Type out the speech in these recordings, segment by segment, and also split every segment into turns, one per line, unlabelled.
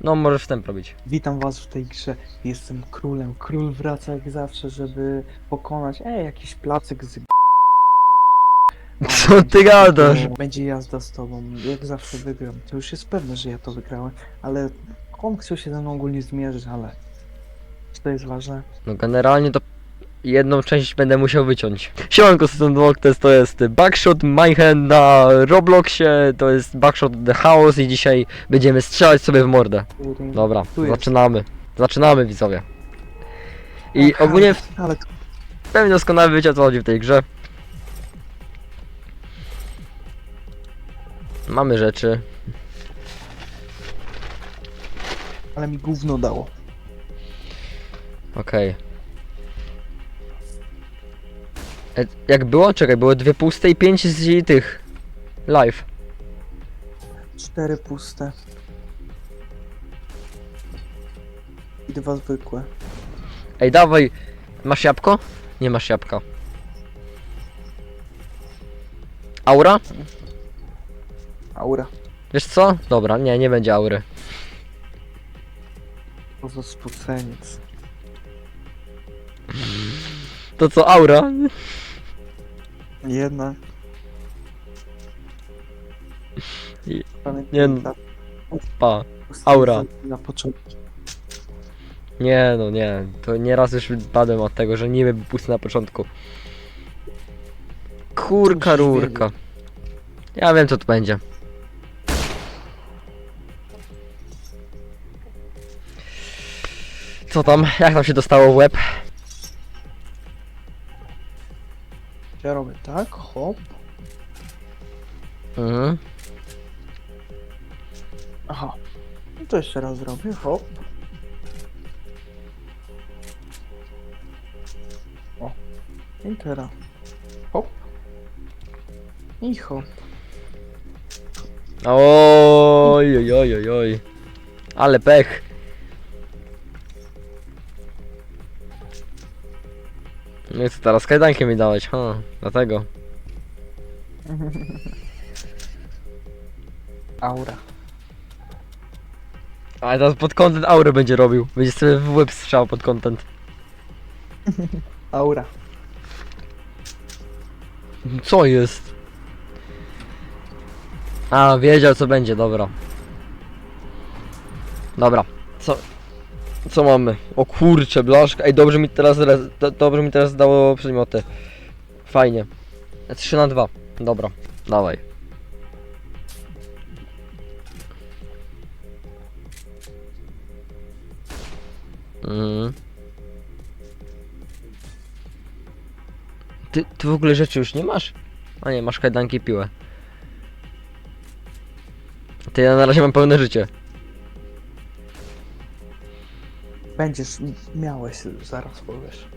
No, możesz wstęp robić.
Witam was w tej grze. Jestem królem. Król wraca jak zawsze, żeby pokonać. Ej, jakiś placyk z.
Co ty gadasz?
Będzie jazda z tobą. Jak zawsze wygram. To już jest pewne, że ja to wygrałem, ale on chciał się ze mną ogólnie zmierzyć, ale. Czy to jest ważne?
No generalnie to jedną część będę musiał wyciąć. Siemanko, Doctors to jest Backshot Mayhem na Robloxie, to jest Backshot The House i dzisiaj będziemy strzelać sobie w mordę. Dobra,
Tu jest.
zaczynamy. Zaczynamy widzowie. I ogólnie w
Ale
pewnie doskonale wiecie o co chodzi w tej grze. Mamy rzeczy.
ale mi gówno dało.
Okej. Jak było? Czekaj, były dwie puste i pięć z tych live.
Cztery puste. I dwa zwykłe.
Ej, dawaj. Masz jabłko? Nie masz jabłka. Aura?
Aura.
Wiesz co? Dobra, nie, nie będzie aury.
To za spoceniec.
To co, aura?
Jedna.
I- nie no.
ta
Pa. aura.
Na początku.
Nie, no nie. To nieraz już padłem od tego, że niby był pusty na początku. Kurka, rurka. Ja wiem co to będzie. Co tam? Jak tam się dostało w łeb?
Ja robię tak, hop.
Mhm.
Aha. No to jeszcze raz zrobię, hop. O. I teraz. Hop. I hop.
Oj, oj, oj, oj, oj. Ale pech. No i co teraz kajdankiem mi dałeś, ha, dlatego.
Aura.
Ale teraz pod content aurę będzie robił. Będzie sobie w łeb strzał pod content.
Aura.
Co jest? A, wiedział co będzie, dobra. Dobra, co... Co mamy? O kurcze, blaszka. Ej, dobrze mi teraz, dobrze mi teraz dało przedmioty. Fajnie. 3 na 2. Dobra, dawaj. Mm. Ty, ty w ogóle rzeczy już nie masz? A nie, masz kajdanki i piłę. Ty ja na razie mam pełne życie.
Będziesz, miałeś, zaraz powiesz.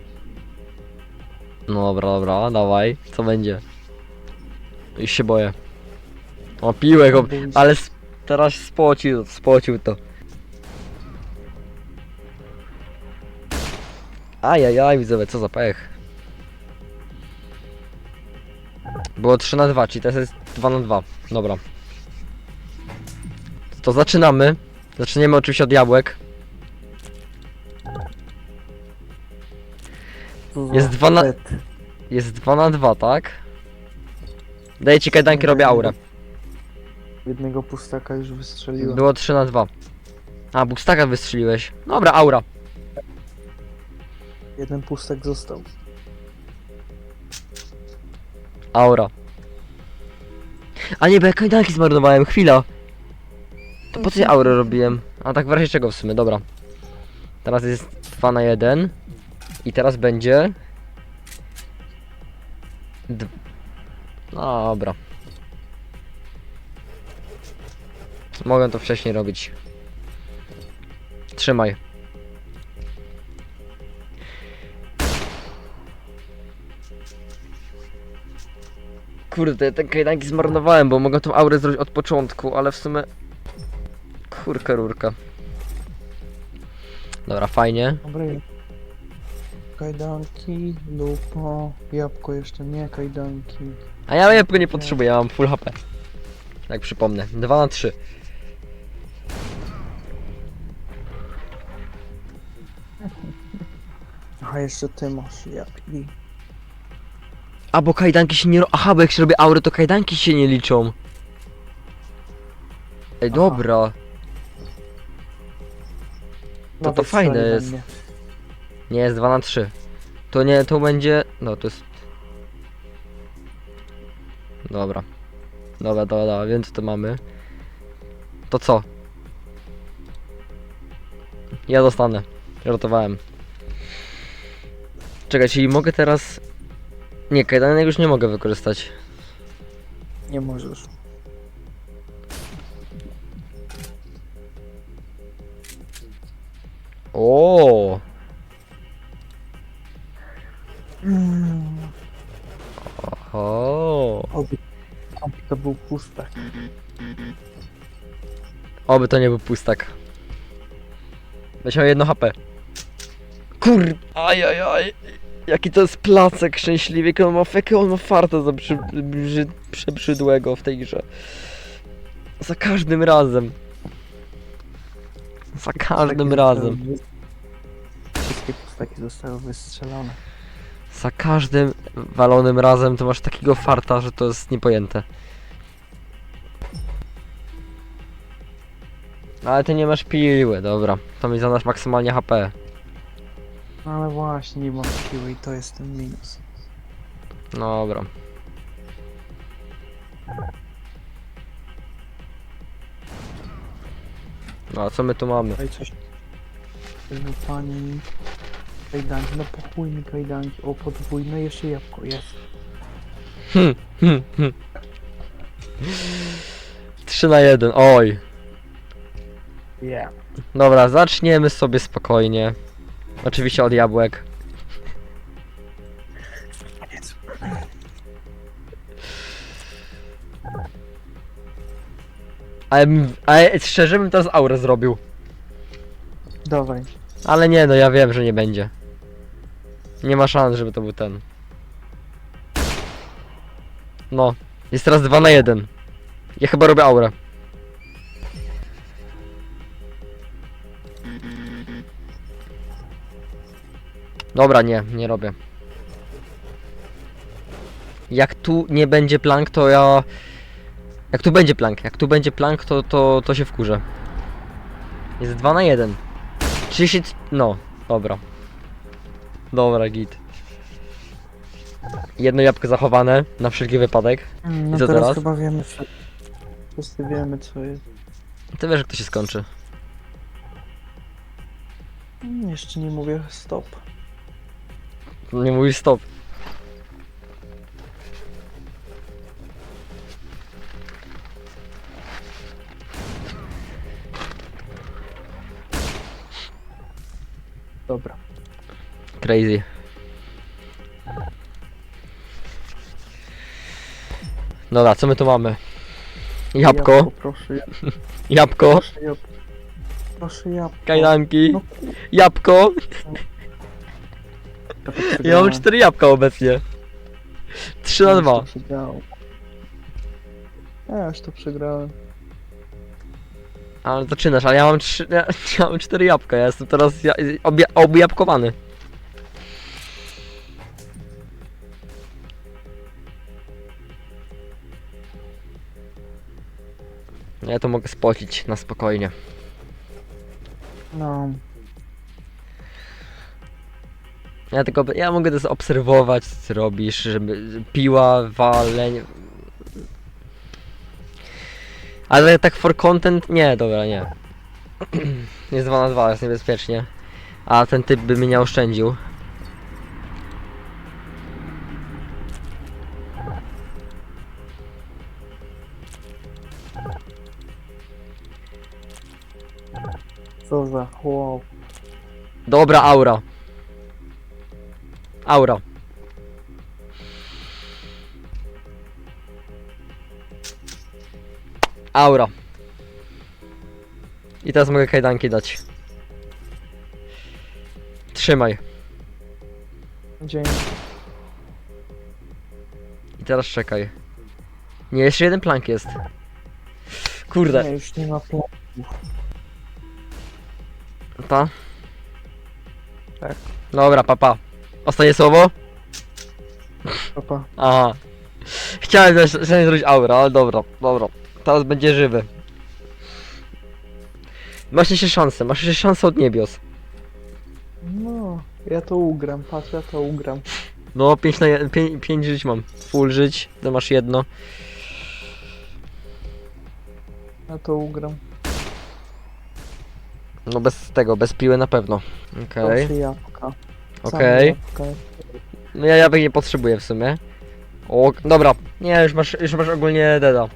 No dobra, dobra, dawaj. Co będzie? Już się boję. O,
Bój się.
ale s- teraz spocił, spocił to. Ajajaj, widzowie, co za pech. Było 3 na 2, czyli teraz jest 2 na 2. Dobra. To zaczynamy. Zaczniemy oczywiście od jabłek.
Co za
Jest dwa na-
pet.
Jest 2 na 2, tak? Daję ci kajdanki, robię aurę.
Jednego pustaka już wystrzeliłem.
Było 3 na 2. A, bustaka wystrzeliłeś. Dobra, aura.
Jeden pustek został.
Aura. A nie, bo ja kajdanki zmarnowałem, chwila. To po co ja aurę robiłem? A tak w razie czego w sumie, dobra. Teraz jest 2 na 1. I teraz będzie... D... Dobra. Mogę to wcześniej robić. Trzymaj. Kurde, te kajdanki zmarnowałem, bo mogę tą aurę zrobić od początku, ale w sumie... Kurka rurka. Dobra, fajnie.
Kajdanki, lupo, jabłko jeszcze nie, kajdanki.
A ja jabłko nie potrzebuję, ja mam full HP. Jak przypomnę, 2 na 3.
Aha, jeszcze ty masz jabłki.
A bo kajdanki się nie... ro- Aha, bo jak się robi aurę, to kajdanki się nie liczą. Ej,
Aha.
dobra. No to fajne jest. Nie, jest 2 na 3. To nie, to będzie... No, to jest... Dobra. Dobra, dobra, dobra, więc to mamy. To co? Ja dostanę. Żartowałem. Czekaj, czyli mogę teraz... Nie, kajdanek już nie mogę wykorzystać.
Nie możesz.
O,
Mm, oby oby to był pustak.
Oby to nie był pustak. Weź miał jedno HP. Kur... Ajajaj. Jaki to jest placek szczęśliwy, jaki on ma, jakie on ma farta za przy, brzy, przebrzydłego w tej grze. Za każdym razem. Za każdym
Pustaki
razem.
zostały Wszystkie pustaki zostały wystrzelone.
Za każdym walonym razem to masz takiego farta, że to jest niepojęte. Ale ty nie masz piły, dobra. To mi zadasz maksymalnie HP.
No ale właśnie, nie mam siły i to jest ten minus.
Dobra. No a co my tu mamy?
Daj coś. No pani... Kajdanki, no po chuj mi kajdanki. O, podwójne jeszcze jabłko, jest.
Hmm, hmm, hmm. 3 na 1, oj.
Yeah.
Dobra, zaczniemy sobie spokojnie. Oczywiście od jabłek. Ale, m- ale szczerze bym teraz aurę zrobił.
Dawaj.
Ale nie, no ja wiem, że nie będzie. Nie ma szans, żeby to był ten. No, jest teraz 2 na 1. Ja chyba robię aurę. Dobra, nie, nie robię. Jak tu nie będzie plank, to ja... Jak tu będzie plank, jak tu będzie plank, to, to, to się wkurzę. Jest 2 na 1. 30... No, dobra. Dobra, git. Jedno jabłko zachowane, na wszelki wypadek.
No
co
teraz,
teraz?
chyba wiemy, co... Wszyscy wiemy, co jest.
Ty wiesz, jak to się skończy.
Mm, Jeszcze nie mówię stop.
Nie mówisz stop. Crazy. Dobra, co my tu mamy? Jabłko,
Proszę, jabłko.
jabłko,
Proszę, jabłko. Proszę, jabłko.
kajdanki,
No,
jabłko.
Ja, to
Ja mam
przegrałem.
cztery jabłka obecnie. 3 na
Ja już
2.
to przegrałem. Ja już to przegrałem.
Ale zaczynasz, ale ja mam trzy, ja, ja mam cztery jabłka, ja jestem teraz ja, obja, objabłkowany. Ja to mogę spocić na spokojnie.
No,
Ja tylko, ja mogę też obserwować, co robisz, żeby piła, waleń. Ale tak for content, nie, dobra, nie. Jest 2 na 2, jest niebezpiecznie. A ten typ by mnie nie oszczędził.
Za chłop.
Dobra, aura. Aura. Aura. I teraz mogę kajdanki dać. Trzymaj.
Dzięki.
I teraz czekaj. Nie, jeszcze jeden plank jest. Kurde,
Nie, już nie ma planu.
Ta?
Tak.
Dobra, papa. Pa. Ostatnie słowo?
Papa.
Aha. Chciałem też chciałem zrobić aura, ale dobra, dobra. Teraz będzie żywy. Masz jeszcze szansę, masz jeszcze szansę od niebios.
No, ja to ugram, patrz, ja to ugram.
No, 5 na 5, 5 żyć mam. Full żyć, to masz jedno.
Ja to ugram.
No bez tego, bez piły na pewno. Okej,
Proszę jabłka. Same
okej.
jabłka.
No ja jabłek nie potrzebuję w sumie. O, dobra. Nie, już masz, już masz ogólnie deda.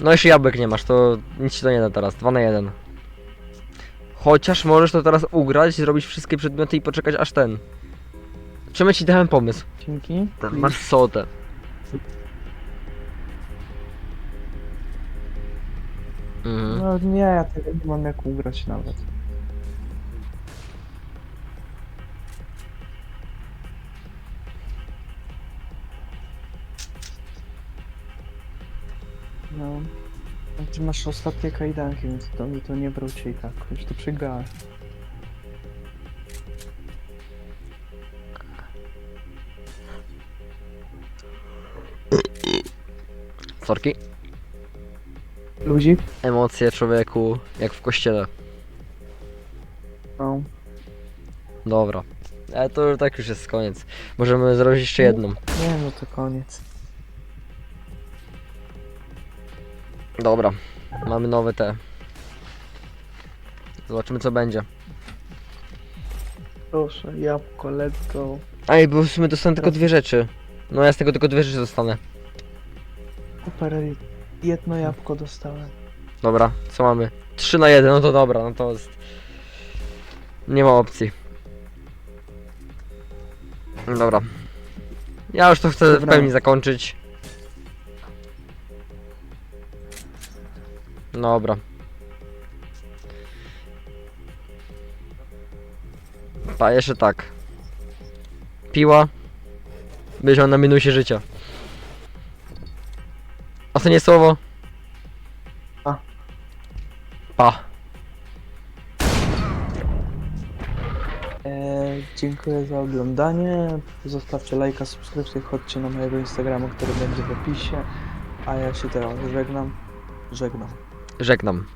No jeszcze jabłek nie masz, to nic ci to nie da teraz. 2 na 1. Chociaż możesz to teraz ugrać, zrobić wszystkie przedmioty i poczekać aż ten. Czemu ci dałem pomysł?
Dzięki.
Masz sotę. Mhm.
No nie, ja tego nie mam jak ugrać nawet. No. A Ty masz ostatnie kajdanki, więc to mi to nie wróci i tak. Już to przegrałem.
Sorki.
Luzik?
Emocje człowieku, jak w kościele.
No.
Dobra. Ale to już tak już jest koniec. Możemy zrobić jeszcze jedną.
Nie no to koniec.
Dobra. Mamy nowe te. Zobaczymy co będzie.
Proszę, jabłko, let's go.
Ej, bo w sumie dostanę tylko dwie rzeczy. No ja z tego tylko dwie rzeczy dostanę.
Super, jedno jabłko dostałem.
Dobra, co mamy? 3 na 1, no to dobra, no to jest... Nie ma opcji. Dobra. Ja już to chcę w
Dobra.
pełni zakończyć. Dobra. Pa, jeszcze tak. Piła. Będzie on na minusie życia. Ostatnie słowo.
Pa.
Pa.
Eee, dziękuję za oglądanie. Zostawcie lajka, subskrypcję, chodźcie na mojego Instagrama, który będzie w opisie. A ja się teraz żegnam. Żegnam.
Żegnam.